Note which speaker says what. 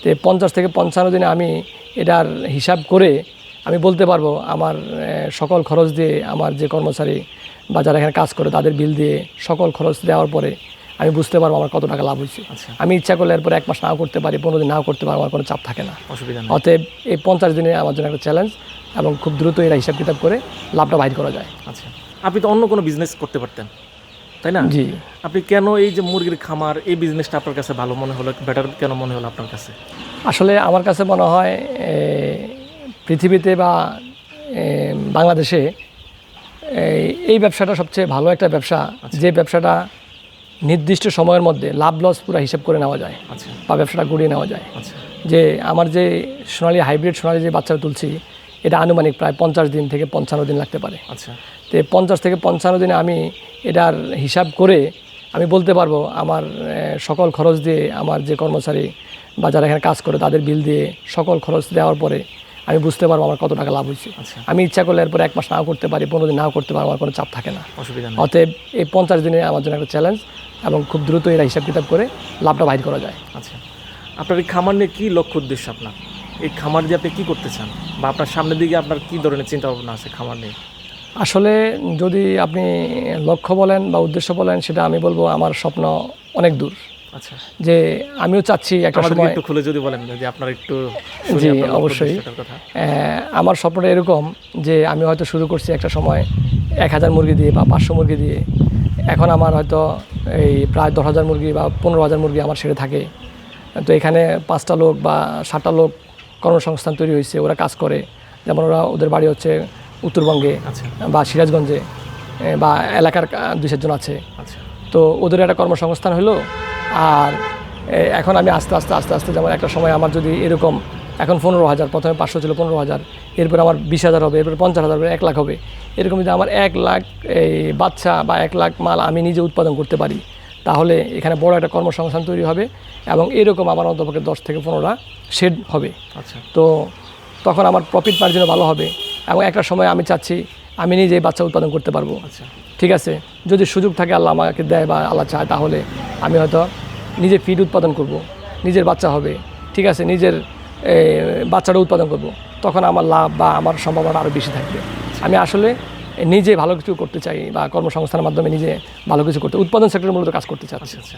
Speaker 1: তো পঞ্চাশ থেকে পঞ্চান্ন দিনে আমি এটার হিসাব করে আমি বলতে পারব আমার সকল খরচ দিয়ে আমার যে কর্মচারী বা যারা এখানে কাজ করে তাদের বিল দিয়ে সকল খরচ দেওয়ার পরে আমি বুঝতে পারব আমার কত টাকা লাভ হয়েছে।
Speaker 2: আচ্ছা।
Speaker 1: আমি ইচ্ছা করলে এরপরে এক মাস নাও করতে পারি পনেরো দিন নাও করতে পারি আমার কোনো চাপ থাকে না।
Speaker 2: অসুবিধা
Speaker 1: অতএব এই পঞ্চাশ দিনে আমার জন্য একটা চ্যালেঞ্জ এবং খুব দ্রুত এরা হিসাব কিতাব করে লাভটা বাইর করা যায়।
Speaker 2: আচ্ছা। আপনি তো অন্য কোনো বিজনেস করতে পারতেন। তাই না?
Speaker 1: জি।
Speaker 2: আপনি কেন এই যে মুরগির খামার এই বিজনেসটা আপনার কাছে ভালো মনে হলো বেটার কেন মনে হলো আপনার কাছে?
Speaker 1: আসলে আমার কাছে মনে হয় পৃথিবীতে বা বাংলাদেশে এই- ব্যবসাটা সবচেয়ে ভালো একটা ব্যবসা। যে ব্যবসাটা নির্দিষ্ট সময়ের মধ্যে লাভ লস পুরো হিসাব করে নেওয়া যায়
Speaker 2: আচ্ছা।
Speaker 1: বা ব্যবসাটা গড়িয়ে নেওয়া যায়।
Speaker 2: আচ্ছা।
Speaker 1: যে আমার যে সোনালি হাইব্রিড সোনালি যে বাচ্চাটা তুলছি এটা আনুমানিক প্রায় পঞ্চাশ দিন থেকে পঞ্চান্ন দিন লাগতে পারে।
Speaker 2: আচ্ছা।
Speaker 1: তো পঞ্চাশ থেকে পঞ্চান্ন দিনে আমি এটার হিসাব করে আমি বলতে পারব আমার সকল খরচ দিয়ে আমার যে কর্মচারী বা যারা এখানে কাজ করে তাদের বিল দিয়ে সকল খরচ দেওয়ার পরে আমি বুঝতে পারব আমার কত টাকা লাভ হয়েছে।
Speaker 2: আচ্ছা।
Speaker 1: আমি ইচ্ছা করলে এরপরে এক মাস নাও করতে পারি পনেরো দিন নাও করতে পারি আমার কোনো চাপ থাকে না।
Speaker 2: অসুবিধা
Speaker 1: অতএব এই পঞ্চাশ দিনে আমার জন্য একটা চ্যালেঞ্জ এবং খুব দ্রুত এরা হিসাব কিতাব করে লাভটা বাইর করা যায়।
Speaker 2: আচ্ছা। আপনার এই খামার নিয়ে কী লক্ষ্য উদ্দেশ্য আপনার? এই খামার দিয়ে আপনি কী করতে চান? বা আপনার সামনের দিকে আপনার কী ধরনের চিন্তা ভাবনা আছে খামার নিয়ে?
Speaker 1: আসলে যদি আপনি লক্ষ্য বলেন বা উদ্দেশ্য বলেন সেটা আমি বলব আমার স্বপ্ন অনেক দূর।
Speaker 2: আচ্ছা।
Speaker 1: যে আমিও চাচ্ছি একটা সময়
Speaker 2: একটু খুলে যদি বলেন যে আপনার একটু
Speaker 1: জি, অবশ্যই। আমার স্বপ্নটা এরকম যে আমি হয়তো শুরু করছি একটা সময় এক হাজার মুরগি দিয়ে বা পাঁচশো মুরগি দিয়ে। এখন আমার হয়তো এই প্রায় দশ হাজার মুরগি বা পনেরো হাজার মুরগি আমার সেরে থাকে। তো এখানে পাঁচটা লোক বা সাতটা লোক কর্মসংস্থান তৈরি হয়েছে ওরা কাজ করে। যেমন ওরা ওদের বাড়ি হচ্ছে উত্তরবঙ্গে
Speaker 2: আচ্ছা।
Speaker 1: বা সিরাজগঞ্জে বা এলাকার দুই চারজন আছে।
Speaker 2: আচ্ছা।
Speaker 1: তো ওদের একটা কর্মসংস্থান হলো আর এখন আমি আস্তে আস্তে আস্তে আস্তে যেমন একটা সময় আমার যদি এরকম এখন পনেরো হাজার প্রথমে পাঁচশো ছিল পনেরো হাজার এরপর আমার বিশ হাজার হবে এরপর পঞ্চাশ হাজার হবে এক লাখ হবে। এরকম যদি আমার এক লাখ এই বাচ্চা বা এক লাখ মাল আমি নিজে উৎপাদন করতে পারি তাহলে এখানে বড় একটা কর্মসংস্থান তৈরি হবে এবং এরকম আমার অন্তপক্ষে দশ থেকে পনেরোটা শেড হবে।
Speaker 2: আচ্ছা।
Speaker 1: তো তখন আমার প্রফিট মার্জিনও ভালো হবে এবং একটা সময় আমি চাচ্ছি আমি নিজেই বাচ্চা উৎপাদন করতে পারব।
Speaker 2: আচ্ছা।
Speaker 1: ঠিক আছে? যদি সুযোগ থাকে আল্লাহ আমাকে দেয় বা আল্লাহ চায় তাহলে আমি হয়তো নিজে ফিড উৎপাদন করব। নিজের বাচ্চা হবে। ঠিক আছে? নিজের বাচ্চাটা উৎপাদন করব। তখন আমার লাভ বা আমার সম্ভাবনা আরও বেশি থাকবে। আমি আসলে নিজে ভালো কিছু করতে চাই বা কর্মসংস্থানের মাধ্যমে নিজে ভালো কিছু করতে উৎপাদন সেক্টরে মূলত কাজ করতে চাচ্ছি।
Speaker 2: আচ্ছা আচ্ছা।